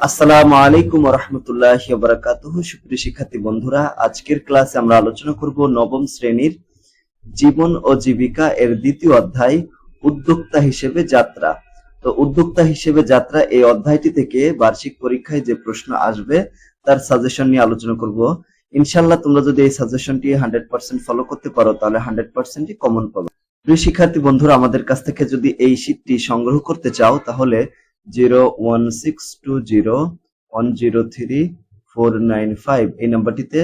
আসসালামু আলাইকুম রহমতুল্লাহ বারাকাতুহ। সুপ্রিয় শিক্ষার্থী বন্ধুরা, আজকের ক্লাসে আমরা আলোচনা করব নবম শ্রেণির জীবন ও জীবিকা এর দ্বিতীয় অধ্যায়, উদ্যোক্তা হিসেবে যাত্রা। তো উদ্যোক্তা হিসেবে যাত্রা এই অধ্যায়টি থেকে বার্ষিক পরীক্ষায় যে প্রশ্ন আসবে, তার সাজেশন নিয়ে আলোচনা করব। ইনশাল্লাহ তোমরা যদি এই সাজেশনটি হান্ড্রেড পার্সেন্ট ফলো করতে পারো, তাহলে হান্ড্রেড পার্সেন্টই কমন পাবে। প্রিয় শিক্ষার্থী বন্ধুরা, আমাদের কাছ থেকে যদি এই শীটটি সংগ্রহ করতে চাও, তাহলে zero one six two zero one zero three four nine five. এই নাম্বারটিতে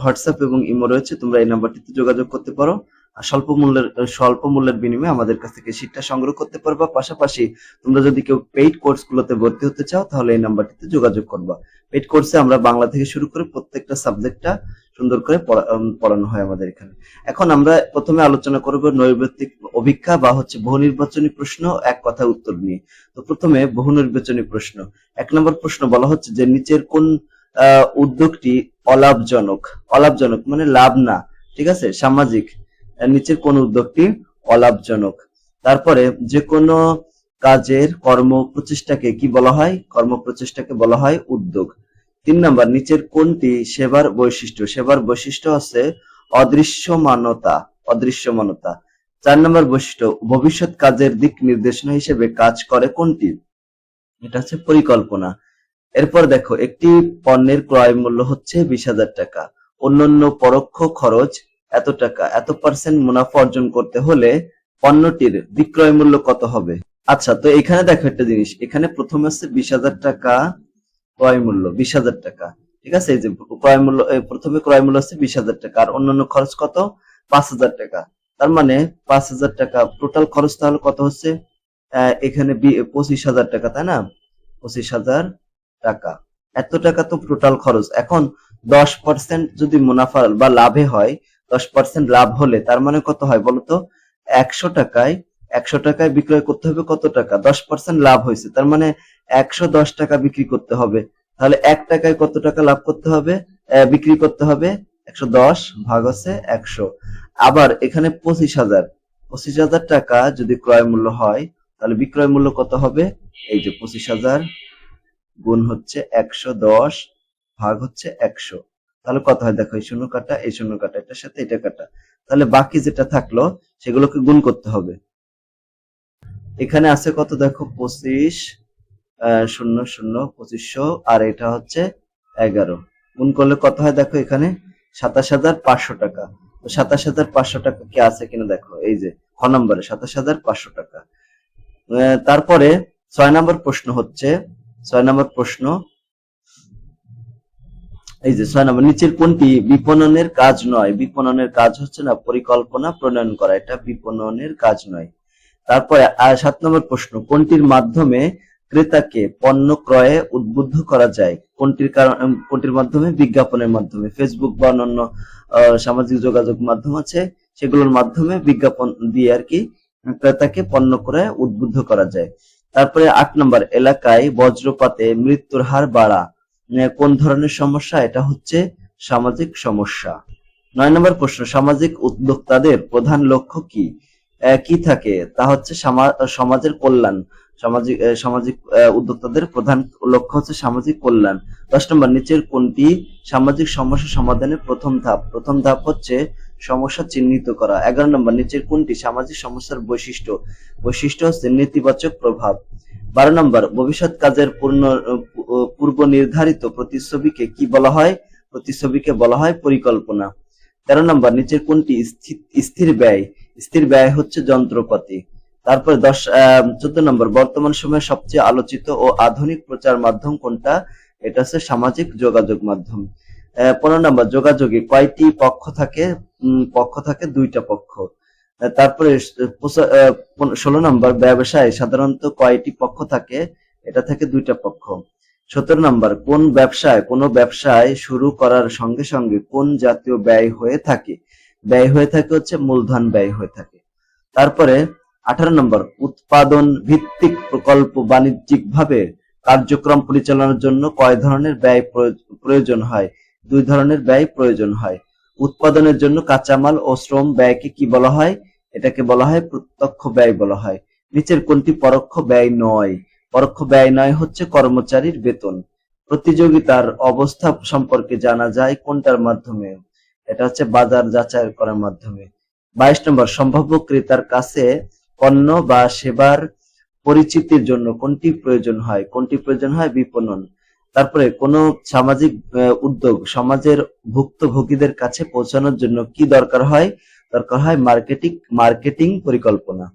হোয়াটসঅ্যাপ এবং ইমো রয়েছে, তোমরা এই নাম্বারটিতে যোগাযোগ করতে পারো। স্বল্প মূল্যের স্বল্প মূল্যের বিনিময়ে আমাদের কাছ থেকে শীটটা সংগ্রহ করতে পারবা। পাশাপাশি তোমরা যদি কেউ পেইড কোর্স গুলোতে ভর্তি হতে চাও, তাহলে এই নাম্বারটিতে যোগাযোগ করবা। পেইড কোর্সে আমরা বাংলা থেকে শুরু করে প্রত্যেকটা সাবজেক্টটা সুন্দর করে পড়া- পড়ানো হয় আমাদের এখানে। এখন আমরা প্রথমে আলোচনা করব নৈর্ব্যক্তিক অভিজ্ঞা বা হচ্ছে বহু নির্বাচনী প্রশ্ন, এক কথা উত্তর নিয়ে। তো প্রথমে বহু নির্বাচনী প্রশ্ন। এক নম্বর প্রশ্ন বলা হচ্ছে যে নিচের কোন উদ্যোগটি অলাভজনক? অলাভজনক মানে লাভ না, ঠিক আছে? সামাজিক। নিচের কোন উদ্যোগটি অলাভজনক? তারপরে যে কোনো কাজের কর্ম প্রচেষ্টাকে কি বলা হয়? কর্ম প্রচেষ্টাকে বলা হয় উদ্যোগ। তিন নম্বর, নিচের কোনটি সেবার বৈশিষ্ট্য? সেবার বৈশিষ্ট্য হচ্ছে অদৃশ্যমানতা অদৃশ্যমানতা। চার নম্বর বৈশিষ্ট্য, ভবিষ্যৎ কাজের দিক নির্দেশনা হিসেবে কাজ করে কোনটি? এটা হচ্ছে পরিকল্পনা। এরপর দেখো, একটি পণ্যের ক্রয় মূল্য হচ্ছে বিশ হাজার টাকা। অন্যান্য পরোক্ষ খরচ এত টাকা। এত পার্সেন্ট মুনাফা অর্জন করতে হলে পণ্যটির বিক্রয় মূল্য কত হবে? আচ্ছা তো এখানে দেখো একটা জিনিস। এখানে প্রথমে হচ্ছে বিশ হাজার টাকা ক্রয় মূল্য বিশ হাজার টাকা। ঠিক আছে? এই যে ক্রয় মূল্য প্রথমে ক্রয় মূল্য হচ্ছে বিশ হাজার টাকা আর অন্যান্য খরচ কত? পাঁচ হাজার টাকা। তার মানে পাঁচ হাজার টাকা টোটাল খরচ তাহলে কত হচ্ছে? এখানে পঁচিশ হাজার টাকা, তাই না? পঁচিশ হাজার টাকা। এত টাকা তো টোটাল খরচ। এখন দশ পার্সেন্ট যদি মুনাফা বা লাভে হয়, দশ পার্সেন্ট লাভ হলে তার মানে কত হয় বলতো একশো টাকায় একশো টাকায় বিক্রয় করতে হবে কত টাকা? দশ পার্সেন্ট লাভ হয়েছে। তার মানে একশো দশ টাকা বিক্রি করতে হবে। তাহলে এক টাকায় কত টাকা লাভ করতে হবে? বিক্রি করতে হবে একশো দশ ভাগ হচ্ছে একশো। আবার এখানে পঁচিশ হাজার। পঁচিশ হাজার টাকা যদি ক্রয় মূল্য হয়, তাহলে বিক্রয় মূল্য কত হবে? এই যে পঁচিশ হাজার গুণ হচ্ছে একশো দশ ভাগ হচ্ছে একশো। তাহলে কত হয়? দেখো, এই শূন্য কাটা, এই শূন্য কাটা, এটার সাথে এটা কাটা। তাহলে বাকি যেটা থাকল, সেগুলোকে গুণ করতে হবে। এখানে আছে কত? দেখো, পঁচিশ শূন্য শূন্য, পঁচিশশো, আর এটা হচ্ছে এগারো। গুণ করলে কত হয় দেখো এখানে? সাতাশ হাজার পাঁচশো টাকা। তো সাতাশ হাজার পাঁচশো টাকা কি আছে কিনা দেখো? এই যে, খ নম্বরে, সাতাশ হাজার পাঁচশো টাকা। তারপরে ছয় নম্বর প্রশ্ন হচ্ছে, ছয় নম্বর প্রশ্ন, এই যে ছয় নম্বর, নিচের কোনটি বিপণনের কাজ নয়? বিপণনের কাজ হচ্ছে না, পরিকল্পনা প্রণয়ন করা, এটা বিপণনের কাজ নয়। তারপরে সাত নম্বর প্রশ্ন, কোনটির মাধ্যমে ক্রেতাকে পণ্য ক্রয়ে উদ্বুদ্ধ করা যায়। কোনটির কারণ কোনটির মাধ্যমে? বিজ্ঞাপনের মাধ্যমে। ফেসবুক বা অন্যান্য সামাজিক যোগাযোগ মাধ্যম আছে, সেগুলোর মাধ্যমে বিজ্ঞাপন দিয়ে আর কি ক্রেতাকে পণ্য ক্রয়ে উদ্বুদ্ধ করা যায়। তারপরে আট নম্বর, এলাকায় বজ্রপাতে মৃত্যুর হার বাড়া। কোন ধরনের সমস্যা? এটা হচ্ছে সামাজিক সমস্যা। নয় নম্বর প্রশ্ন, সামাজিক উদ্যোক্তাদের প্রধান লক্ষ্য কি? কি থাকে? তা হচ্ছে সামা- সমাজের কল্যাণ। সামাজিক সামাজিক উদ্যোক্তাদের প্রধান লক্ষ্য হচ্ছে সামাজিক কল্যাণ। দশ নম্বর, নিচের কোনটি? সামাজিক সমস্যা সমাধানের প্রথম ধাপ। প্রথম ধাপ হচ্ছে সমস্যা চিহ্নিত করা। এগারো নম্বর, নিচের কোনটি? সামাজিক সমস্যার বৈশিষ্ট্য। বৈশিষ্ট্য হচ্ছে নেতিবাচক প্রভাব। বারো নম্বর, ভবিষ্যৎ কাজের পূর্ণ পূর্ব নির্ধারিত প্রতিচ্ছবিকে কি বলা হয়? প্রতিচ্ছবিকে বলা হয় পরিকল্পনা। তেরো নম্বর, নিচের কোনটি? স্থি- স্থির ব্যয়। স্থির ব্যয় হচ্ছে যন্ত্রপাতি। তারপরে দশ চোদ্দ নম্বর, বর্তমান সময়ে সবচেয়ে আলোচিত ও আধুনিক প্রচার মাধ্যম কোনটা? এটা হচ্ছে সামাজিক যোগাযোগ মাধ্যম। পনেরো নম্বর, যোগাযোগে। কয়টি পক্ষ থাকে? পক্ষ থাকে দুইটা পক্ষ। তারপরে ষোলো নম্বর, ব্যবসায় সাধারণত কয়টি পক্ষ থাকে? এটা থেকে দুইটা পক্ষ। সতেরো নম্বর, কোন ব্যবসায় কোন ব্যবসায় শুরু করার সঙ্গে সঙ্গে কোন জাতীয় ব্যয় হয়ে থাকে? ব্যয় হয়ে থাকে হচ্ছে মূলধন ব্যয় হয়ে থাকে। তারপরে আঠারো নম্বর, উৎপাদন ভিত্তিক প্রকল্প বাণিজ্যিক ভাবে কার্যক্রম পরিচালনার জন্য কয় ধরনের ব্যয় প্রয়োজন হয়? দুই ধরনের ব্যয় প্রয়োজন হয়। উৎপাদনের জন্য কাঁচামাল ও শ্রম ব্যয়কে কি বলা হয়? এটাকে বলা হয় প্রত্যক্ষ ব্যয় বলা হয়। নিচের কোনটি পরোক্ষ ব্যয় নয়? পরোক্ষ ব্যয় নয় হচ্ছে কর্মচারীর বেতন। প্রতিযোগিতার অবস্থা সম্পর্কে জানা যায় কোনটার মাধ্যমে? এটা হচ্ছে বাজার যাচাই করার মাধ্যমে। বাইশ নম্বর, সম্ভাব্য ক্রেতার কাছে পণ্য বা সেবার পরিচিতির জন্য কোনটি প্রয়োজন হয়? কোনটি প্রয়োজন হয়? বিপণন। তারপরে কোন সামাজিক উদ্যোগ সমাজের ভুক্তভোগীদের কাছে পৌঁছানোর জন্য কি দরকার হয়? দরকার হয় মার্কেটিং মার্কেটিং পরিকল্পনা।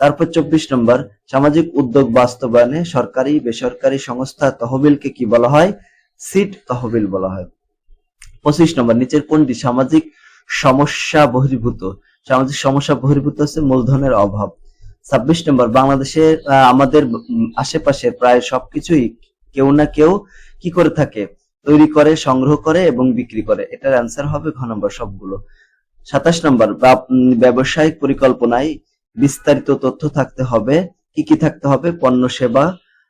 তারপর চব্বিশ নম্বর, সামাজিক উদ্যোগ বাস্তবায়নে সরকারি, বেসরকারি সংস্থা তহবিলকে কি বলা হয়? সিট তহবিল বলা হয়। পঁচিশ নম্বর, নিচের কোনটি সামাজিক সমস্যা বহির্ভূত? সামাজিক সমস্যা বহির্ভূত হচ্ছে মূলধনের অভাব। ছাব্বিশ নম্বর বাংলাদেশের আহ, আমাদের আশেপাশে প্রায় সবকিছুই কেউ না কেউ কি করে থাকে? তৈরি করে সংগ্রহ করে এবং বিক্রি করে। এটার অ্যান্সার হবে ঘ নম্বর সবগুলো। সাতাশ নম্বর ব্যবসায়িক পরিকল্পনায় বিস্তারিত তথ্য থাকতে হবে। কি কি থাকতে হবে? পণ্য সেবা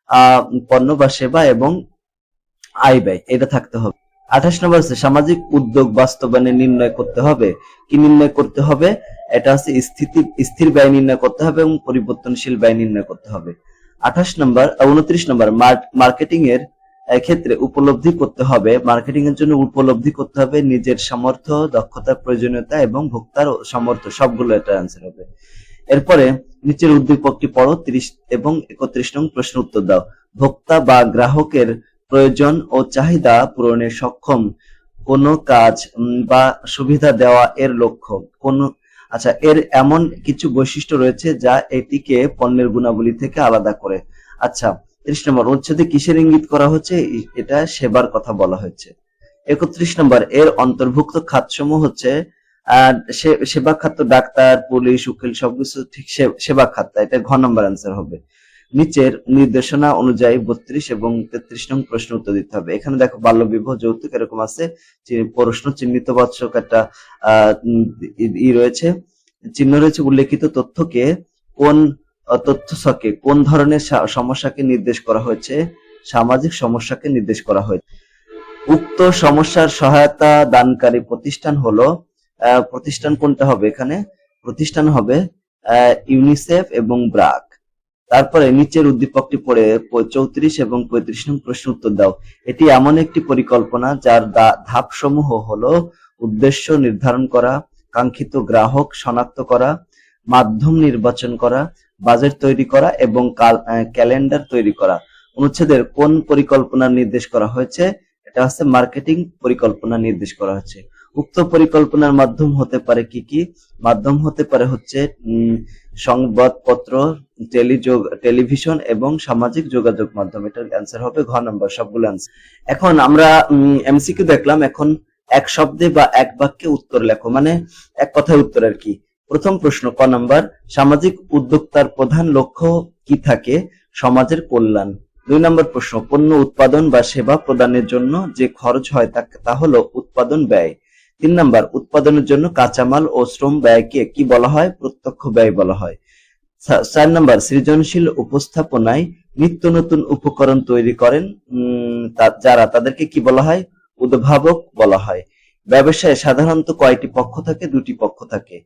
আহ পণ্য বা সেবা এবং আয় ব্যয় এটা থাকতে হবে। আঠাশ নম্বর হচ্ছে, সামাজিক উদ্যোগ বাস্তবায়নে নির্ণয় করতে হবে। কি নির্ণয় করতে হবে? এটা হচ্ছে স্থিতি, স্থির ব্যয় নির্ণয় করতে হবে এবং পরিবর্তনশীল ব্যয় নির্ণয় করতে হবে। আঠাশ নম্বর উনত্রিশ নম্বর মার্কেটিং এর ক্ষেত্রে উপলব্ধি করতে হবে। মার্কেটিং এর জন্য উপলব্ধি করতে হবে নিজের সামর্থ্য দক্ষতার প্রয়োজনীয়তা এবং ভোক্তার সামর্থ্য, সবগুলো এটা অ্যান্সার হবে। এরপরে, নিচের উদ্দীপকটি পড়ো, তিরিশ এবং একত্রিশ নং প্রশ্ন উত্তর দাও। ভোক্তা বা গ্রাহকের প্রয়োজন ও চাহিদা পূরণে সক্ষম। কোন কাজ বা সুবিধা দেওয়া এর লক্ষ্য। কোন আচ্ছা এর এমন কিছু বৈশিষ্ট্য রয়েছে যা এটিকে পণ্যের গুণাবলী থেকে আলাদা করে। আচ্ছা ত্রিশ নম্বর, উচ্ছেদে কিসের ইঙ্গিত করা হচ্ছে? এটা সেবার কথা বলা হয়েছে। একত্রিশ নম্বর, এর অন্তর্ভুক্ত খাতসমূহ হচ্ছে সেবা খাত ডাক্তার, পুলিশ, উকিল, সবকিছু ঠিক সেবা খাত এটা ঘ নম্বর অ্যান্সার হবে। নিচের নির্দেশনা অনুযায়ী বত্রিশ এবং তেত্রিশ নং প্রশ্ন উত্তর দিতে হবে। এখানে দেখো বাল্য বিবাহ যৌতুক এরকম আছে। প্রশ্ন চিহ্নিত বাচক একটা ই- রয়েছে। চিহ্ন রয়েছে উল্লেখিত তথ্যকে কোন তথ্য ছকে কোন ধরনের সমস্যাকে নির্দেশ করা হয়েছে? সামাজিক সমস্যাকে নির্দেশ করা হয়েছে। উক্ত সমস্যার সহায়তা দানকারী প্রতিষ্ঠান হলো প্রতিষ্ঠান কোনটা হবে এখানে? প্রতিষ্ঠান হবে ইউনিসেফ এবং ব্রাক। তারপরে নিচের উদ্দীপকটি পড়ে চৌত্রিশ এবং পঁয়ত্রিশ নং প্রশ্ন উত্তর দাও। এটি এমন একটি পরিকল্পনা যার দা- ধাপসমূহ হলো উদ্দেশ্য নির্ধারণ করা, কাঙ্ক্ষিত গ্রাহক শনাক্ত করা, মাধ্যম নির্বাচন করা, বাজেট তৈরি করা এবং ক্যালেন্ডার তৈরি করা। অনুচ্ছেদের কোন পরিকল্পনা নির্দেশ করা হয়েছে? এটা হচ্ছে মার্কেটিং পরিকল্পনা নির্দেশ করা হয়েছে। উক্ত পরিকল্পনার মাধ্যম হতে পারে কি কি? মাধ্যম হতে পারে হচ্ছে সংবাদপত্র, টেলিযোগ, টেলিভিশন এবং সামাজিক যোগাযোগ মাধ্যম। এটার অ্যান্সার হবে ঘ নম্বর সবগুলো অ্যান্সার এখন আমরা এমসিকিউ দেখলাম, এখন এক শব্দে বা এক বাক্যে উত্তর লেখো। মানে এক কথায় উত্তর আর কি। প্রথম প্রশ্ন, ক নাম্বার সামাজিক উদ্যোক্তার প্রধান লক্ষ্য কি থাকে? সমাজের কল্যাণ। দুই নম্বর প্রশ্ন, পণ্য উৎপাদন বা সেবা প্রদানের জন্য যে খরচ হয় তা হলো উৎপাদন ব্যয়। তিন নাম্বার, উৎপাদনের জন্য কাঁচামাল ও শ্রম ব্যয়কে কি বলা হয়? প্রত্যক্ষ ব্যয় বলা হয়। চার নাম্বার, সৃজনশীল উপস্থাপনায় নিত্য নতুন উপকরণ তৈরি করেন যারা তাদেরকে কি বলা হয়? উদ্ভাবক বলা হয়। ব্যবসায় সাধারণত কয়টি পক্ষ থাকে? দুটি পক্ষ থাকে।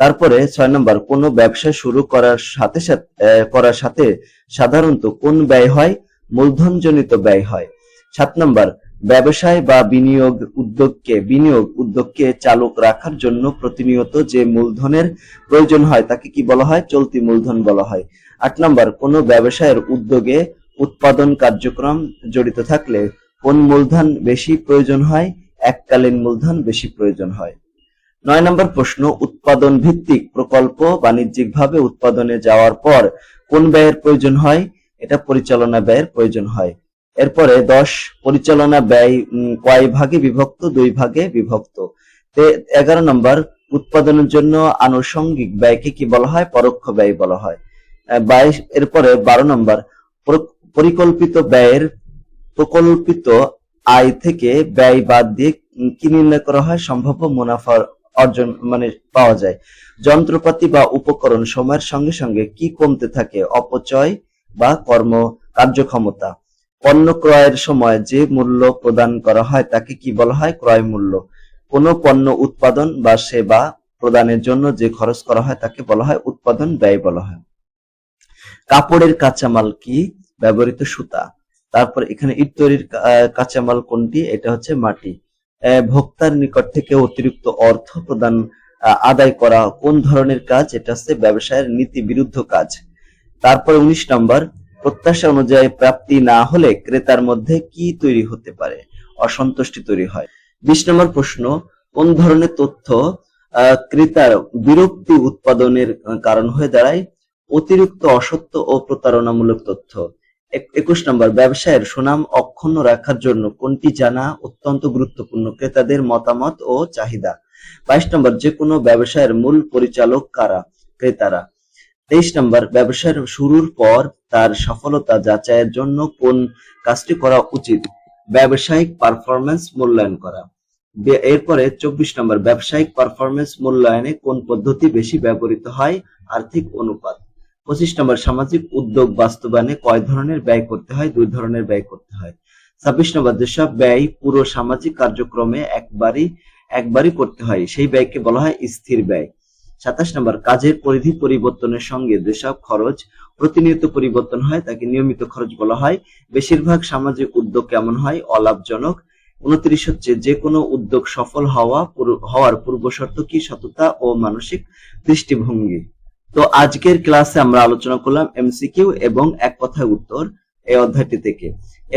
তারপরে ছয় নম্বর, কোনো ব্যবসা শুরু করার সাথে সাথে করার সাথে সাধারণত কোন ব্যয় হয়? মূলধনজনিত ব্যয় হয়। সাত নম্বর ব্যবসায় বা বিনিয়োগ উদ্যোগকে বিনিয়োগ উদ্যোগকে চালক রাখার জন্য প্রতিনিয়ত যে মূলধনের প্রয়োজন হয় তাকে কি বলা হয়? চলতি মূলধন বলা হয়। আট নম্বর, কোনো ব্যবসায়ের উদ্যোগে উৎপাদন কার্যক্রম জড়িত থাকলে কোন মূলধন বেশি প্রয়োজন হয়? এককালীন মূলধন বেশি প্রয়োজন হয়। নয় নম্বর প্রশ্ন, উৎপাদন ভিত্তিক প্রকল্প বাণিজ্যিকভাবে উৎপাদনে যাওয়ার পর কোন ব্যয়ের প্রয়োজন হয়? এটা পরিচালনা ব্যয়ের প্রয়োজন হয়। এরপরে দশ, পরিচালনা ব্যয় কয় ভাগে বিভক্ত? দুই ভাগে বিভক্ত। এগারো নম্বর, উৎপাদনের জন্য আনুষঙ্গিক ব্যয়কে কি বলা হয়? পরোক্ষ ব্যয় বলা হয়। বাইশ, এরপরে বারো নম্বর পরিকল্পিত ব্যয়ের প্রকল্পিত আয় থেকে ব্যয় বাদ দিয়ে কি নির্ণয় করা হয়? সম্ভাব্য মুনাফা অর্জন মানে পাওয়া যায়। যন্ত্রপাতি বা উপকরণ সময়ের সঙ্গে সঙ্গে কি কমতে থাকে? অপচয় বা কর্ম কার্যক্ষমতা পণ্য ক্রয়ের সময় যে মূল্য প্রদান করা হয় তাকে কি বলা হয়? ক্রয় মূল্য। কোনো পণ্য উৎপাদন বা সেবা প্রদানের জন্য যে খরচ করা হয় তাকে বলা হয় উৎপাদন ব্যয় বলা হয়। কাপড়ের কাঁচামাল কি? ব্যবহৃত সুতা। তারপর এখানে ইট তৈরির কাঁচামাল কোনটি? এটা হচ্ছে মাটি। ভোক্তার নিকট থেকে অতিরিক্ত অর্থ প্রদান আদায় করা কোন ধরনের কাজ? এটা হচ্ছে ব্যবসায়ের নীতি বিরুদ্ধ কাজ। তারপরে উনিশ নম্বর প্রত্যাশা অনুযায়ী প্রাপ্তি না হলে ক্রেতার মধ্যে কি তৈরি হতে পারে? অসন্তুষ্টি তৈরি হয়। বিশ নম্বর প্রশ্ন, কোন ধরনের তথ্য ক্রেতার বিরক্তি উৎপাদনের কারণ হয়ে দাঁড়ায়? অতিরিক্ত অসত্য ও প্রতারণামূলক তথ্য। একুশ নম্বর, ব্যবসায়ের সুনাম অক্ষুণ্ণ রাখার জন্য কোনটি জানা অত্যন্ত গুরুত্বপূর্ণ ক্রেতাদের মতামত ও চাহিদা? বাইশ নম্বর, যে কোনো ব্যবসায়ের মূল পরিচালক কারা? ক্রেতারা। তেইশ নম্বর, ব্যবসার শুরুর পর তার সফলতা যাচাইয়ের জন্য কোন কাজটি করা উচিত? ব্যবসায়িক পারফরমেন্স মূল্যায়ন করা। এরপরে চব্বিশ নম্বর, ব্যবসায়িক পারফরমেন্স মূল্যায়নে কোন পদ্ধতি বেশি ব্যবহৃত হয়? আর্থিক অনুপাত। পঁচিশ নম্বর, সামাজিক উদ্যোগ বাস্তবায়নে কয় ধরনের ব্যয় করতে হয়? দুই ধরনের ব্যয় করতে হয়। ছাব্বিশ নম্বর, যেসব ব্যয় পুরো সামাজিক কার্যক্রমে একবারই একবারই করতে হয়, সেই ব্যয়কে বলা হয় স্থির ব্যয়। সাতাশ নম্বর, কাজের পরিধি পরিবর্তনের সঙ্গে যেসব খরচ প্রতিনিয়ত পরিবর্তন হয়, তাকে নিয়মিত খরচ বলা হয়। বেশিরভাগ সামাজিক উদ্যোগ কেমন হয়? অলাভজনক। উনত্রিশ হচ্ছে যে কোনো উদ্যোগ সফল হওয়া হওয়ার পূর্ব শর্ত কি? সততা ও মানসিক দৃষ্টিভঙ্গি। তো আজকের ক্লাসে আমরা আলোচনা করলাম এমসিকিউ এবং এক কথায় উত্তর এই অধ্যায়টি থেকে।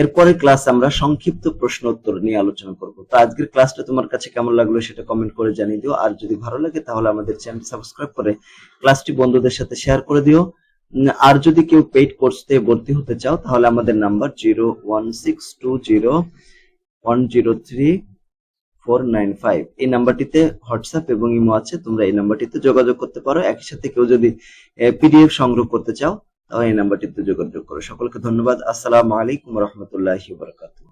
এরপরে ক্লাস আমরা সংক্ষিপ্ত প্রশ্ন উত্তর নিয়ে আলোচনা করব। তো আজকের ক্লাসটা তোমার কাছে কেমন লাগল সেটা কমেন্ট করে জানিয়ে দিও। আর যদি ভালো লাগে তাহলে আমাদের চ্যানেল সাবস্ক্রাইব করে ক্লাসটি বন্ধুদের সাথে শেয়ার করে দিও। আর যদি কেউ পেইড কোর্সে ভর্তি হতে চাও তাহলে আমাদের number zero one six two zero one zero three four nine five এই নাম্বারটিতে হোয়াটসঅ্যাপ এবং ইমো আছে, তোমরা এই নাম্বারটিতে যোগাযোগ করতে পারো। একই সাথে কেউ যদি পিডিএফ সংগ্রহ করতে চাও এই নাম্বারটিতে যোগাযোগ করো। সকলকে ধন্যবাদ। আসসালামু আলাইকুম রহমতুল্লাহি বারাকাতুহু।